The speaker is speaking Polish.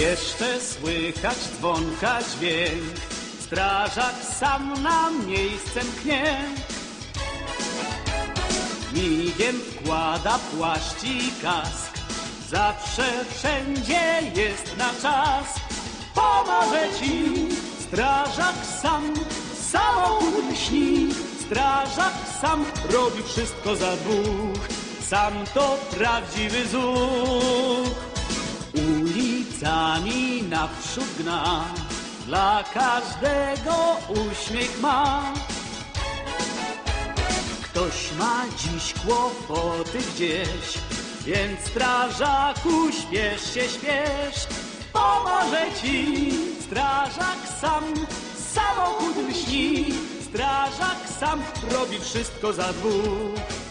Jeszcze słychać dzwonka dźwięk, strażak sam na miejsce mknie. Migiem wkłada płaszcz kask, zawsze wszędzie jest na czas. Pomoże ci strażak sam, samochód lśni, strażak sam robi wszystko za dwóch, sam to prawdziwy zuch. Ulicami naprzód gna, dla każdego uśmiech ma. Ktoś ma dziś kłopoty gdzieś, więc strażaku śpiesz się, śpiesz. Pomoże ci strażak sam, samochód lśni. Strażak sam robi wszystko za dwóch.